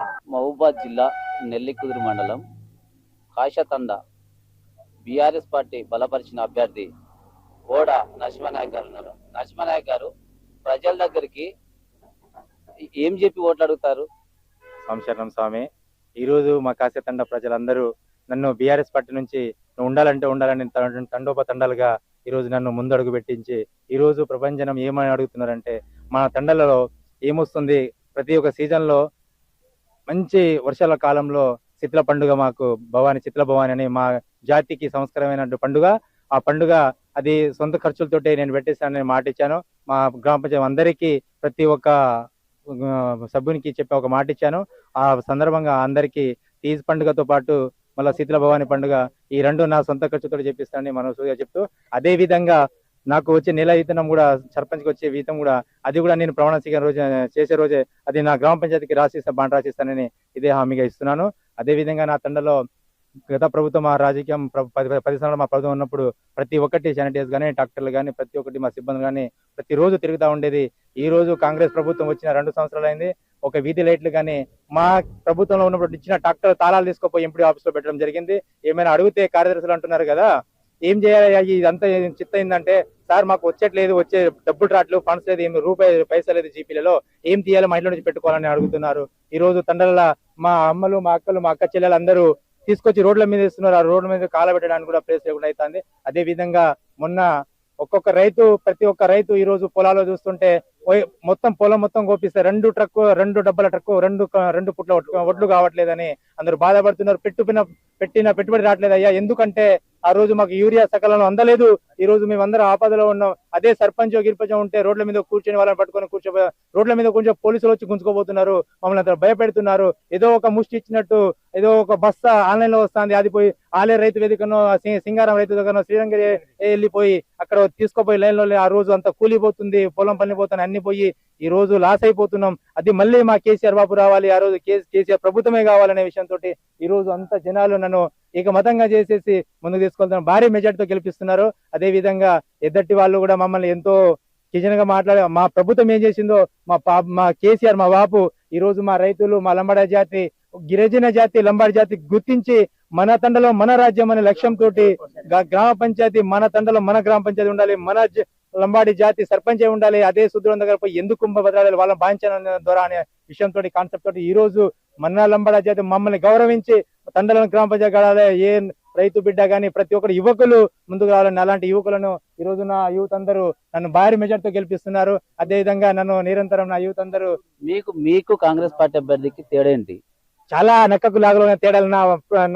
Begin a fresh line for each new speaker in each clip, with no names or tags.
మహబూబాద్ జిల్లా నెల్లికుదురు మండలం కాశతండ BRS party బలపరిచిన అభ్యర్థి ఓడ నరసింహనాయక్ గారు ఉన్నారు. నరసింహనాయక్ గారు ప్రజల దగ్గరికి ఏం చెప్పి ఓట్లు అడుగుతారు?
సంశరణం స్వామి. ఈరోజు మా కాశతండ ప్రజలందరూ నన్ను బీఆర్ఎస్ పార్టీ నుంచి నువ్వు ఉండాలంటే ఉండాలని తండోపతండాలుగా ఈరోజు నన్ను ముందడుగు పెట్టించి ఈరోజు ప్రపంచం ఏమని అడుగుతున్నారంటే మన తండలలో ఏమొస్తుంది? ప్రతి ఒక్క సీజన్లో మంచి వర్షాల కాలంలో చిత్ల పండుగ మాకు భవాని చిత్ల భవాని అని మా జాతికి సంస్కరమైన పండుగ. ఆ పండుగ అది సొంత ఖర్చులతోటే నేను పెట్టేస్తానని మాట ఇచ్చాను. మా గ్రామ పంచాయతీ అందరికీ ప్రతి ఒక్క సభ్యునికి చెప్పి ఒక మాట ఇచ్చాను. ఆ సందర్భంగా అందరికీ తీజ్ పండుగతో పాటు మళ్ళీ శీతల భవాని పండుగ ఈ రెండు నా సొంత ఖర్చుతో చెప్పిస్తానని మనసుగా చెప్తూ అదే విధంగా నాకు వచ్చే నెల ఈతనం కూడా సర్పంచ్కి వచ్చే వీతం కూడా అది కూడా నేను ప్రమాణ స్వీకారం రోజు చేసే రోజే అది నా గ్రామ పంచాయతీకి రాసిస్తా బాండ్ రాసిస్తానని ఇదే హామీగా ఇస్తున్నాను. అదే విధంగా నా తండలో గత ప్రభుత్వం మా రాజకీయం పది సంవత్సరాలు మా ప్రభుత్వం ఉన్నప్పుడు ప్రతి ఒక్కటి శానిటైజ్ కానీ డాక్టర్లు కానీ ప్రతి ఒక్కటి మా సిబ్బంది కానీ ప్రతిరోజు తిరుగుతూ ఉండేది. ఈ రోజు కాంగ్రెస్ ప్రభుత్వం వచ్చిన రెండు సంవత్సరాలు అయింది. ఒక వీధి లైట్లు కానీ మా ప్రభుత్వంలో ఉన్నప్పుడు ఇచ్చిన డాక్టర్ తాళాలు తీసుకుపోయి ఎంపీ ఆఫీస్లో పెట్టడం జరిగింది. ఏమైనా అడిగితే కార్యదర్శులు అంటున్నారు కదా ఏం చేయాలి? ఇదంతా చిత్త అయిందంటే సార్ మాకు వచ్చేట్లేదు వచ్చే డబ్బులు రాట్లు ఫండ్స్ లేదు ఏమి రూపాయి పైసలు లేదు జీపీలలో ఏం తీయాలి మా ఇంట్లో నుంచి పెట్టుకోవాలని అడుగుతున్నారు. ఈ రోజు తండల మా అమ్మలు మా అక్కలు మా అక్క చెల్లెలు అందరూ తీసుకొచ్చి రోడ్ల మీద ఇస్తున్నారు ఆ రోడ్ల మీద కాలబెట్టడానికి కూడా ప్లేస్ లేకుండా అవుతుంది అదే విధంగా మొన్న ఒక్కొక్క రైతు ప్రతి ఒక్క రైతు ఈ రోజు పొలాల్లో చూస్తుంటే మొత్తం పొలం మొత్తం కోపిస్తే రెండు ట్రక్ రెండు డబ్బల ట్రక్ రెండు రెండు పుట్ల ఒడ్లు కావట్లేదని అందరూ బాధపడుతున్నారు. పెట్టుకున్న పెట్టిన పెట్టుబడి రావట్లేదు అయ్యా. ఎందుకంటే ఆ రోజు మాకు యూరియా సకాలంలో అందలేదు. ఈ రోజు మేమందరం ఆపదలో ఉన్నాం. అదే సర్పంచ్ గిరిపంచం ఉంటే రోడ్ల మీద కూర్చొని వాళ్ళని పట్టుకొని కూర్చో రోడ్ల మీద కొంచెం పోలీసులు వచ్చి గుంజుకోబోతున్నారు. మమ్మల్ని అందరూ భయపెడుతున్నారు. ఏదో ఒక ముష్టి ఇచ్చినట్టు ఏదో ఒక బస్ ఆన్లైన్లో వస్తుంది. అది పోయి ఆలే రైతు వేదికనో సింగారం రైతు దగ్గర శ్రీరంగరి వెళ్ళిపోయి అక్కడ తీసుకుపోయి లైన్లో ఆ రోజు అంతా కూలిపోతుంది. పొలం పని పోతాను అన్ని పోయి ఈ రోజు లాస్ అయిపోతున్నాం. అది మళ్ళీ మా కేసీఆర్ బాబు రావాలి. ఆ రోజు కేసీఆర్ ప్రభుత్వమే కావాలనే విషయంతో ఈ రోజు అంత జనాలు నన్ను ఇక మతంగా చేసేసి ముందుకు తీసుకెళ్తున్న భారీ మెజార్టీతో గెలిపిస్తున్నారు. అదే విధంగా ఎద్దటి వాళ్ళు కూడా మమ్మల్ని ఎంతో కిజనగా మాట్లాడే మా ప్రభుత్వం ఏం చేసిందో మా పా మా కేసీఆర్ మా బాపు ఈ రోజు మా రైతులు మా లంబాడ జాతి గిరిజన జాతి లంబాడి జాతి గుర్తించి మన తండలో మన రాజ్యం అనే లక్ష్యంతో గ్రామ పంచాయతీ మన తండలో మన గ్రామ పంచాయతీ ఉండాలి మన లంబాడి జాతి సర్పంచే ఉండాలి అదే సుదూరం దగ్గర పోయి ఎందుకు కుంభ బదలాలి వాళ్ళని భావించడం ద్వారా అనే విషయంతో కాన్సెప్ట్ తోటి ఈ రోజు మన లంబాడ జాతి మమ్మల్ని గౌరవించి తండలను గ్రామ పంచాయతీ గడాలి ఏ రైతు బిడ్డ గాని ప్రతి ఒక్కరు యువకులు ముందుకు రావాలని అలాంటి యువకులను ఈ రోజు నా యూత్ అందరూ నన్ను భారీ మెజార్టీతో గెలిపిస్తున్నారు. అదే విధంగా నన్ను నిరంతరం నా యూత్ అందరూ
మీకు మీకు కాంగ్రెస్ పార్టీ అభ్యర్థికి తేడా ఏంటి?
చాలా నెక్కకు లాగలో తేడాలు నా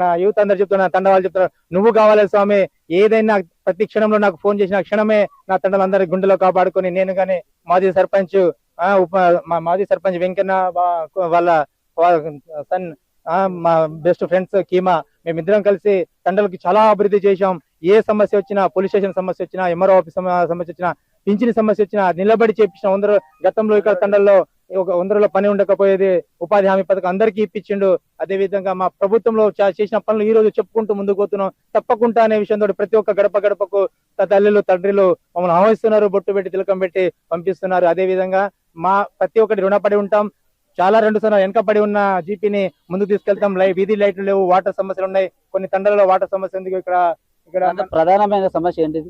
నా యూత్ అందరు చెప్తున్నా తండ వాళ్ళు చెప్తున్నారు. నువ్వు కావాలి స్వామి. ఏదైనా ప్రతి క్షణంలో నాకు ఫోన్ చేసిన క్షణమే నా తండలందరి గుండెలో కాపాడుకొని నేను గాని మాజీ సర్పంచ్ మా మాజీ సర్పంచ్ వెంకన్న వాళ్ళ సన్ మా బెస్ట్ ఫ్రెండ్స్ కీమా మేమిద్దరం కలిసి తండలకి చాలా అభివృద్ధి చేశాం. ఏ సమస్య వచ్చినా పోలీస్ స్టేషన్ సమస్య వచ్చినా ఎంఆర్ఓ ఆఫీస్ సమస్య వచ్చినా పింఛని సమస్య వచ్చినా నిలబడి చేపించిన వందరు గతంలో ఇక్కడ తండల్లో ఒక వందరలో పని ఉండకపోయేది ఉపాధి హామీ పథకం అందరికీ ఇప్పించిండు. అదే విధంగా మా ప్రభుత్వంలో చా- చేసిన పనులు ఈ రోజు చెప్పుకుంటూ ముందుకు పోతున్నాం. తప్పకుండా అనే విషయంతో ప్రతి ఒక్క గడప గడపకు తల్లిలు తండ్రిలు మమ్మల్ని ఆహ్వానిస్తున్నారు. బొట్టు పెట్టి తిలకం పెట్టి పంపిస్తున్నారు. అదే విధంగా మా ప్రతి ఒక్కటి రుణపడి ఉంటాం. చాలా రెండు సార్లు వెనకబడి ఉన్న జీపీని ముందుకు తీసుకెళ్తాం. లై వీధి లైట్లు లేవు వాటర్ సమస్యలు ఉన్నాయి. కొన్ని తండలలో వాటర్ సమస్య ఉంది. ఇక్కడ ఇక్కడ
ప్రధానమైన సమస్య ఏంటిది?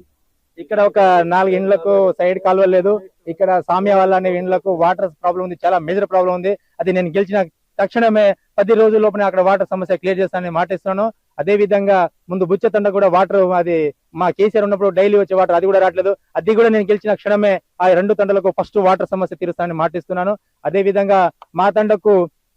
ఇక్కడ ఒక నాలుగు ఇండ్లకు సైడ్ కాలువ లేదు. ఇక్కడ సామ్య వాళ్ళ అనే ఇండ్లకు వాటర్ ప్రాబ్లం ఉంది. చాలా మేజర్ ప్రాబ్లం ఉంది. అది నేను గెలిచిన తక్షణమే పది రోజుల లోపల అక్కడ వాటర్ సమస్య క్లియర్ చేస్తానని మాట ఇస్తున్నాను అదే విధంగా ముందు బుచ్చతండ కూడా వాటర్ అది మా కేసీఆర్ ఉన్నప్పుడు డైలీ వచ్చే వాటర్ అది కూడా రావట్లేదు. అది కూడా నేను గెలిచిన క్షణమే ఆ రెండు తండలకు ఫస్ట్ వాటర్ సమస్య తీరుస్తానని మాటిస్తున్నాను. అదే విధంగా మా తండకు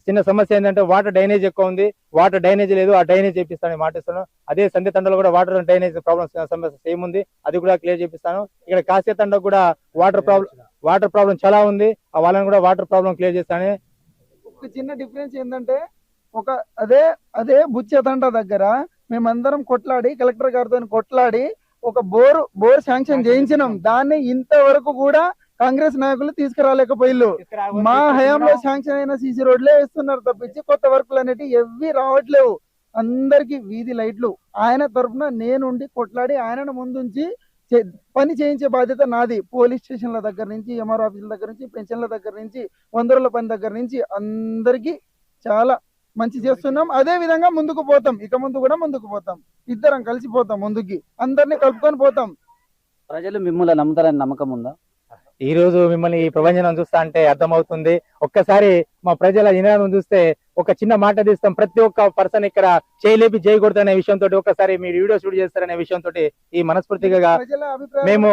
చిన్న సమస్య ఏంటంటే వాటర్ డ్రైనేజ్ ఎక్కువ ఉంది. వాటర్ డ్రైనేజ్ లేదు ఆ డ్రైనేజ్ చేపిస్తానని మాటిస్తాను అదే సంధ్య తండలో కూడా వాటర్ డ్రైనేజ్ ప్రాబ్లమ్ సమస్య సేమ్ ఉంది. అది కూడా క్లియర్ చేపిస్తాను. ఇక్కడ కాసే తండకు కూడా వాటర్ ప్రాబ్లం వాటర్ ప్రాబ్లం చాలా ఉంది. ఆ వాళ్ళని కూడా వాటర్ ప్రాబ్లం క్లియర్ చేస్తాను
ఒక చిన్న డిఫరెన్స్ ఏంటంటే ఒక అదే అదే బుచ్చేతండ దగ్గర మేమందరం కొట్లాడి కలెక్టర్ గారితో కొట్లాడి ఒక బోర్ బోర్ శాంక్షన్ చేయించినాం. దాన్ని ఇంతవరకు కూడా కాంగ్రెస్ నాయకులు తీసుకురాలేకపోయిల్లు మా హయాంలో శాంక్షన్ అయిన సీసీ రోడ్లే వేస్తున్నారు తప్పించి కొత్త వర్కులు అనేవి ఎవ్వి రావట్లేవు. అందరికి వీధి లైట్లు. ఆయన తరఫున నేనుండి కొట్లాడి ఆయనను ముందుంచి పని చేయించే బాధ్యత నాది. పోలీస్ స్టేషన్ల దగ్గర నుంచి ఎంఆర్ ఆఫీసుల దగ్గర నుంచి పెన్షన్ల దగ్గర నుంచి వందరుల పని దగ్గర నుంచి అందరికి చాలా మంచి చేస్తున్నాం. అదే విధంగా ముందుకు పోతాం. ఇక ముందు కూడా ముందుకు పోతాం. ఇద్దరం కలిసిపోతాం ముందుకి. అందరినీ కలుపుకొని పోతాం.
ప్రజలు మిమ్మల్ని నమ్ముతారని నమ్మకం ఉందా?
ఈ రోజు మిమ్మల్ని ఈ ప్రపంచం చూస్తా అంటే అర్థమవుతుంది. ఒక్కసారి మా ప్రజల నినాదం చూస్తే ఒక చిన్న మాట తీస్తాం. ప్రతి ఒక్క పర్సన్ ఇక్కడ చేయలేపి చేయకూడదు అనే విషయంతో ఒకసారి మీరు వీడియో షూట్ చేస్తారనే విషయంతో ఈ మనస్ఫూర్తిగా మేము.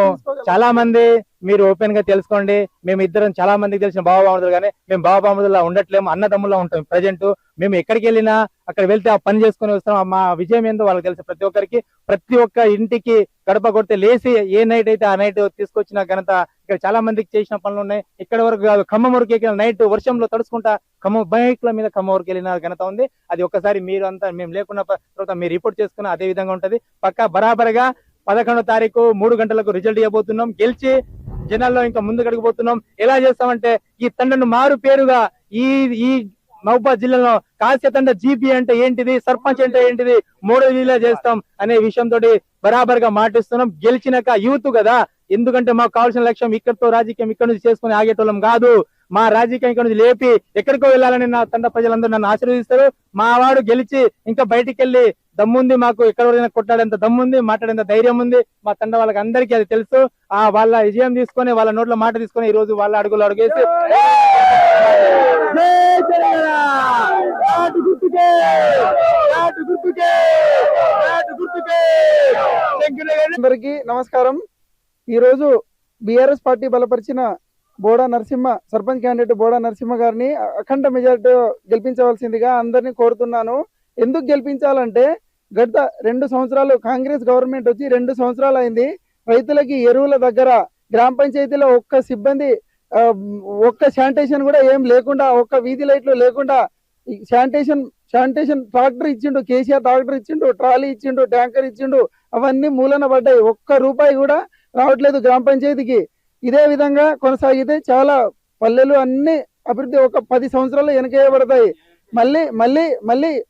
చాలా మంది మీరు ఓపెన్గా తెలుసుకోండి. మేము ఇద్దరం చాలా మందికి తెలిసిన బాబాబాముదులు కానీ మేము బాబాబాముదులా ఉండట్లేము అన్నదమ్ములా ఉంటాం. ప్రజెంట్ మేము ఎక్కడికి వెళ్ళినా అక్కడ వెళ్తే ఆ పని చేసుకుని వస్తాం. మా విజయం ఏందో వాళ్ళకి తెలుసు ప్రతి ఒక్కరికి. ప్రతి ఒక్క ఇంటికి గడప కొడితే లేచి ఏ నైట్ అయితే ఆ నైట్ తీసుకొచ్చిన ఘనత ఇక్కడ చాలా మందికి చేసిన పనులు ఉన్నాయి. ఇక్కడ వరకు కాదు ఖమ్మం వరకు ఎక్కిన నైట్ వర్షంలో తడుచుకుంటా ఖమ్మం బైక్ల మీద ఖమ్మం వరకు వెళ్ళిన ఘనత ఉంది. అది ఒక్కసారి మీరు అంతా మేము లేకున్న తర్వాత మీరు రిపోర్ట్ చేసుకున్న అదే విధంగా ఉంటది. పక్కా బరాబర్గా పదకొండో తారీఖు మూడు గంటలకు రిజల్ట్ ఇవ్వబోతున్నాం. గెలిచి జనాల్లో ఇంకా ముందుకు పోతున్నాం. ఎలా చేస్తామంటే ఈ తండను మారు పేరుగా ఈ ఈ మహబూబాద్ జిల్లాలో కాశ్య తండ జీపీ అంటే ఏంటిది? సర్పంచ్ అంటే ఏంటిది? మూడో జిల్లా చేస్తాం అనే విషయంతో బరాబర్గా మాటిస్తున్నాం. గెలిచినాక యూత్ కదా. ఎందుకంటే మాకు కావాల్సిన లక్ష్యం ఇక్కడతో రాజకీయం ఇక్కడ నుంచి చేసుకుని ఆగేటోళ్ళం కాదు. మా రాజకీయం ఇక్కడ నుంచి లేపి ఎక్కడికో వెళ్ళాలని నా తండ ప్రజలందరూ నన్ను ఆశీర్వదిస్తారు. మా వాడు గెలిచి ఇంకా బయటికి వెళ్ళి దమ్ముంది మాకు ఎక్కడ వరకు కొట్టాడేంత దమ్ముంది మాట్లాడేంత ధైర్యం ఉంది. మా తండ వాళ్ళకి అందరికీ అది తెలుసు. ఆ వాళ్ళ విజయం తీసుకొని వాళ్ళ నోట్ల మాట తీసుకొని ఈ రోజు వాళ్ళ అడుగులు అడుగేసి
అందరికీ నమస్కారం. ఈ రోజు బిఆర్ఎస్ పార్టీ బలపరిచిన బోడా నరసింహ సర్పంచ్ క్యాండిడేట్ బోడా నరసింహ గారిని అఖండ మెజార్టీ గెలిపించవలసిందిగా అందరినీ కోరుతున్నాను. ఎందుకు గెలిపించాలంటే గత రెండు సంవత్సరాలు కాంగ్రెస్ గవర్నమెంట్ వచ్చి రెండు సంవత్సరాలు అయింది. రైతులకి ఎరువుల దగ్గర గ్రామ పంచాయతీలో ఒక్క సిబ్బంది ఒక్క శానిటేషన్ కూడా ఏం లేకుండా ఒక్క వీధి లైట్లు లేకుండా శానిటేషన్ శానిటేషన్ ట్రాక్టర్ ఇచ్చిండు కేసీఆర్ ట్రాక్టర్ ఇచ్చిండు ట్రాలీ ఇచ్చిండు ట్యాంకర్ ఇచ్చిండు అవన్నీ మూలన పడ్డాయి. ఒక్క రూపాయి కూడా రావట్లేదు గ్రామ పంచాయతీకి. ఇదే విధంగా కొనసాగితే చాలా పల్లెలు అన్ని అభివృద్ధి ఒక పది సంవత్సరాలు వెనకేయబడతాయి. మళ్ళీ మళ్ళీ మళ్ళీ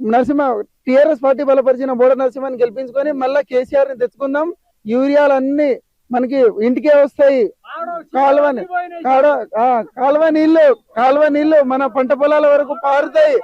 నరసింహ టిఆర్ఎస్ పార్టీ బలపరిచిన బోడ నరసింహని గెలిపించుకొని మళ్ళీ కేసీఆర్ని తెచ్చుకుందాం. యూరియాలు అన్ని మనకి ఇంటికే వస్తాయి. కాలువ కాడ- కాలువ నీళ్ళు కాలువ నీళ్ళు మన పంట పొలాల వరకు పారుతాయి.